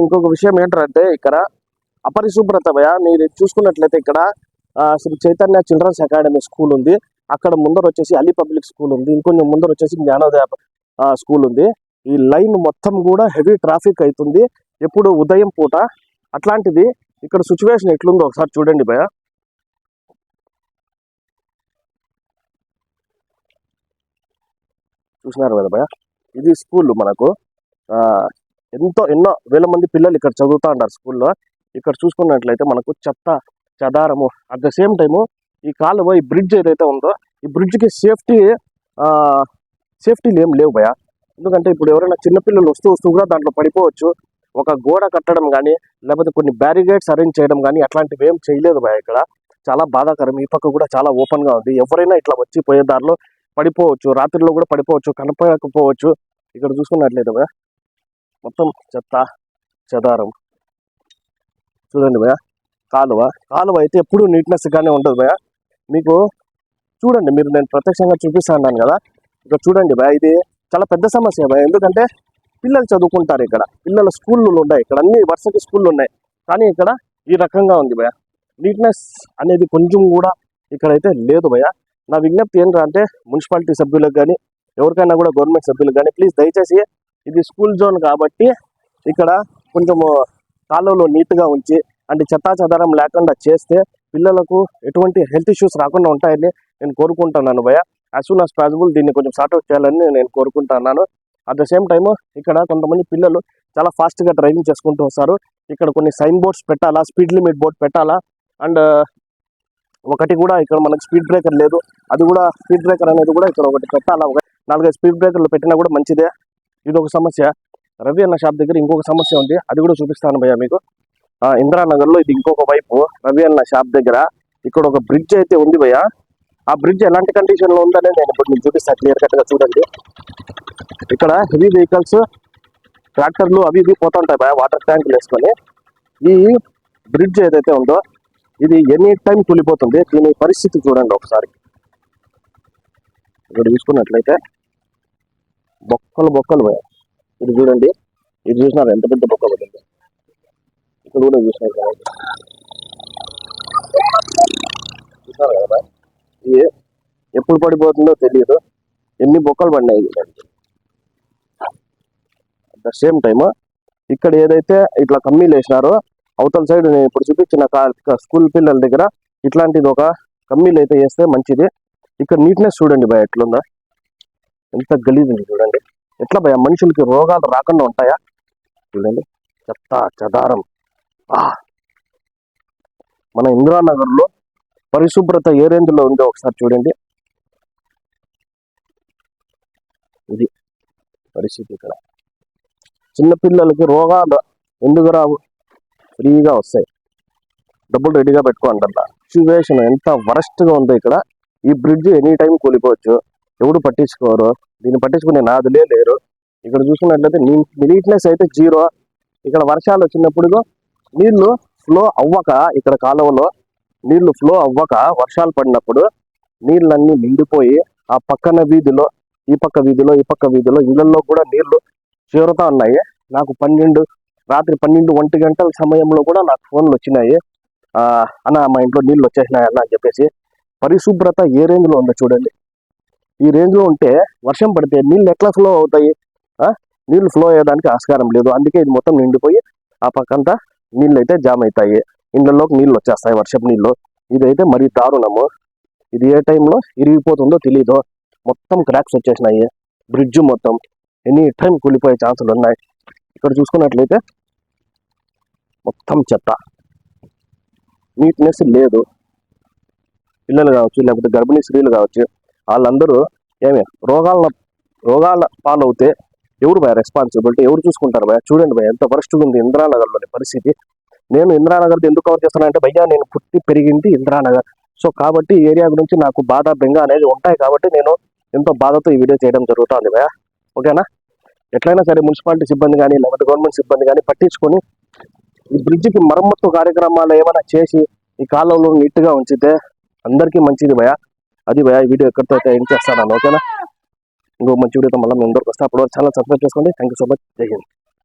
ఇంకొక విషయం ఏంటంటే ఇక్కడ అపరిశుభ్రత భయ మీరు చూసుకున్నట్లయితే ఇక్కడ Sri Chaitanya children's academy school ఉంది. అక్కడ ముందర వచ్చేసి అలీ పబ్లిక్ స్కూల్ ఉంది. ఇంకొంచెం ముందర వచ్చేసి జ్ఞానోదయ స్కూల్ ఉంది. ఈ లైన్ మొత్తం కూడా హెవీ ట్రాఫిక్ అవుతుంది ఎప్పుడు ఉదయం పూట అట్లాంటిది ఇక్కడ సిచ్యువేషన్ ఎట్లుందో ఒకసారి చూడండి భయ చూసినారు కదా భయ ఇది స్కూల్ మనకు. ఆ, ఎంతో ఎన్నో వేల మంది పిల్లలు ఇక్కడ చదువుతా ఉంటారు స్కూల్లో. ఇక్కడ చూసుకున్నట్లయితే మనకు చెత్త చెదారము అట్ ద సేమ్ టైము ఈ కాలువ ఈ బ్రిడ్జ్ ఏదైతే ఉందో ఈ బ్రిడ్జ్కి సేఫ్టీ సేఫ్టీలు ఏం లేవు భయ ఎందుకంటే ఇప్పుడు ఎవరైనా చిన్నపిల్లలు వస్తూ వస్తూ కూడా దాంట్లో పడిపోవచ్చు. ఒక గోడ కట్టడం కానీ లేకపోతే కొన్ని బ్యారిగేడ్స్ అరేంజ్ చేయడం కానీ అట్లాంటివి ఏం చేయలేదు భయ ఇక్కడ. చాలా బాధాకరం. ఈ పక్క కూడా చాలా ఓపెన్గా ఉంది. ఎవరైనా ఇట్లా వచ్చి పోయే దారిలో పడిపోవచ్చు. రాత్రిలో కూడా పడిపోవచ్చు కనపడకపోవచ్చు. ఇక్కడ చూసుకున్నట్లయితే భయ మొత్తం చెత్త చెదారం. చూడండి భయ కాలువ. కాలువ అయితే ఎప్పుడూ నీట్నెస్ గానే ఉంటుంది భయ మీకు చూడండి మీరు నేను ప్రత్యక్షంగా చూపిస్తాను కదా. ఇక్కడ చూడండి భయ ఇది చాలా పెద్ద సమస్య భయ ఎందుకంటే పిల్లలు చదువుకుంటారు ఇక్కడ. పిల్లల స్కూళ్ళు ఉన్నాయి ఇక్కడ. అన్ని వరుసకి స్కూళ్ళు ఉన్నాయి. కానీ ఇక్కడ ఈ రకంగా ఉంది భయ నీట్నెస్ అనేది కొంచెం కూడా ఇక్కడైతే లేదు భయ నా విజ్ఞప్తి ఏంటంటే మున్సిపాలిటీ సభ్యులకు కానీ ఎవరికైనా కూడా గవర్నమెంట్ సభ్యులకు కానీ ప్లీజ్ దయచేసి ఇది స్కూల్ జోన్ కాబట్టి ఇక్కడ కొంచెము కాలువలో నీట్గా ఉంచి అంటే చెత్తా చెదారం లేకుండా చేస్తే పిల్లలకు ఎటువంటి హెల్త్ ఇష్యూస్ రాకుండా ఉంటాయని నేను కోరుకుంటున్నాను భయ యాజ్ సూన్ యాజ్ పాసిబుల్ దీన్ని కొంచెం సార్ట్అవుట్ చేయాలని నేను కోరుకుంటున్నాను. అట్ ద సేమ్ టైము ఇక్కడ కొంతమంది పిల్లలు చాలా ఫాస్ట్గా డ్రైవింగ్ చేసుకుంటూ వస్తారు. ఇక్కడ కొన్ని సైన్ బోర్డ్స్ పెట్టాలా స్పీడ్ లిమిట్ బోర్డ్ పెట్టాలా? అండ్ uh, ఒకటి కూడా ఇక్కడ మనకు స్పీడ్ బ్రేకర్ లేదు. అది కూడా స్పీడ్ బ్రేకర్ అనేది కూడా ఇక్కడ ఒకటి పెట్టాలా? ఒక నాలుగైదు స్పీడ్ బ్రేకర్లు పెట్టినా కూడా మంచిదే. ఇది ఒక సమస్య. రవి అన్న షాప్ దగ్గర ఇంకొక సమస్య ఉంది. అది కూడా చూపిస్తాను భయ్య మీకు. ఆ, ఇందిరానగర్లో ఇది ఇంకొక వైపు రవి అన్న షాప్ దగ్గర ఇక్కడ ఒక బ్రిడ్జ్ అయితే ఉంది భయ్య. ఆ బ్రిడ్జ్ ఎలాంటి కండిషన్లో నేను ఇప్పుడు మీకు చూపిస్తాను క్లియర్ కట్గా చూడండి. ఇక్కడ హెవీ వెహికల్స్ ట్రాక్టర్లు అవి ఇవి పోతుంటాయి భయ వాటర్ ట్యాంకులు వేసుకొని. ఈ బ్రిడ్జ్ ఏదైతే ఉందో ఇది ఎనీ టైం కూలిపోతుంది. దీని పరిస్థితి చూడండి ఒకసారి. ఇక్కడ చూసుకున్నట్లయితే బొక్కలు బొక్కలు పోయాయి ఇది చూడండి. ఇది చూసినారు? ఎంత పెద్ద బొక్క పడింది ఇక్కడ కూడా చూసినారు కదా. చూసినారు కదా? ఇది ఎప్పుడు పడిపోతుందో తెలియదు ఎన్ని బొక్కలు పడినాయి అట్ ద సేమ్ టైమ్ ఇక్కడ ఏదైతే ఇట్లా కమ్మీలు వేసినారో అవతల సైడ్ నేను ఇప్పుడు చూపించిన కా- స్కూల్ పిల్లల దగ్గర ఇట్లాంటిది ఒక కమ్మీలు అయితే వేస్తే మంచిది. ఇక్కడ నీట్నెస్ చూడండి భయ ఎట్లుందా. ఎంత గలీజ్ ఉంది చూడండి. ఎట్లా భయ మనుషులకి రోగాలు రాకుండా ఉంటాయా? చూడండి. చెత్త చెదారం. ఆ. మన ఇందిరానగర్లో పరిశుభ్రత ఏ రేంజ్లో ఉందో ఒకసారి చూడండి. ఇది పరిస్థితి ఇక్కడ. చిన్నపిల్లలకి రోగాలు ఎందుకు రావు? ఫ్రీగా వస్తాయి. డబ్బులు రెడీగా పెట్టుకోండి సిచ్యువేషన్ ఎంత వరస్ట్గా ఉందో ఇక్కడ. ఈ బ్రిడ్జ్ ఎనీ టైం కూలిపోవచ్చు. ఎవడు పట్టించుకోరు? దీన్ని పట్టించుకునే నాదులే లేరు. ఇక్కడ చూసుకున్నట్లయితే నీట్నెస్ అయితే జీరో. ఇక్కడ వర్షాలు వచ్చినప్పుడు నీళ్ళు ఫ్లో అవ్వక ఇక్కడ కాలువలో నీళ్ళు ఫ్లో అవ్వక వర్షాలు పడినప్పుడు నీళ్ళన్నీ నిండిపోయి ఆ పక్కన వీధిలో ఈ పక్క వీధిలో ఈ పక్క వీధిలో ఇళ్ళలో కూడా నీళ్ళు చేరుతా ఉన్నాయి. నాకు పన్నెండు రాత్రి పన్నెండు ఒంటి గంటల సమయంలో కూడా నాకు ఫోన్లు వచ్చినాయి. అన్న మా ఇంట్లో నీళ్ళు వచ్చేసినాయి అన్న అని చెప్పేసి పరిశుభ్రత ఏ రేంజ్లో ఉందో చూడండి. ఈ రేంజ్లో ఉంటే వర్షం పడితే నీళ్ళు ఎట్లా ఫ్లో అవుతాయి? నీళ్ళు ఫ్లో అయ్యేదానికి ఆస్కారం లేదు. అందుకే ఇది మొత్తం నిండిపోయి ఆ పక్కంతా నీళ్ళు అయితే జామ్ అవుతాయి ఇండ్లలోకి నీళ్ళు వచ్చేస్తాయి వర్షపు నీళ్ళు. ఇదైతే మరీ దారుణము. ఇది ఏ టైంలో ఇరిగిపోతుందో తెలీదు. మొత్తం క్రాక్స్ వచ్చేసినాయి. బ్రిడ్జ్ మొత్తం. ఎనీ టైం కూలిపోయే ఛాన్సులు ఉన్నాయి. ఇక్కడ చూసుకున్నట్లయితే మొత్తం చెత్త. నీట్నెస్ లేదు. పిల్లలు కావచ్చు లేకపోతే గర్భిణీ స్త్రీలు కావచ్చు. వాళ్ళందరూ ఏమి రోగాల రోగాల పాలవుతే ఎవరు భయ? రెస్పాన్సిబిలిటీ ఎవరు చూసుకుంటారు భయ? చూడండి భయ ఎంత వరస్ట్గా ఉంది ఇందిరానగర్లోని పరిస్థితి. నేను ఇందిరానగర్ ఎందుకు కవర్ చేస్తానంటే భయ్యా నేను పుట్టి పెరిగింది ఇందిరానగర్. సో కాబట్టి ఈ ఏరియా గురించి నాకు బాధ బెంగ అనేది ఉంటాయి కాబట్టి నేను ఎంతో బాధతో ఈ వీడియో చేయడం జరుగుతుంది భయ. ఓకేనా? ఎట్లయినా సరే మున్సిపాలిటీ సిబ్బంది కానీ లేకపోతే గవర్నమెంట్ సిబ్బంది కానీ పట్టించుకొని ఈ బ్రిడ్జికి మరమ్మత్తు కార్యక్రమాలు ఏమైనా చేసి ఈ కాలంలో నీట్గా ఉంచితే అందరికీ మంచిది భయ. అది భయ వీడియో ఎక్కడితో అయితే ఏం చేస్తాను ఓకేనా? ఇంకో మంచి వీడియోతో మళ్ళీ మేము అందరికి వస్తే. అప్పుడు ఛానల్ సబ్స్క్రైబ్ చేసుకోండి. థ్యాంక్ యూ సో మచ్ జై హింద్.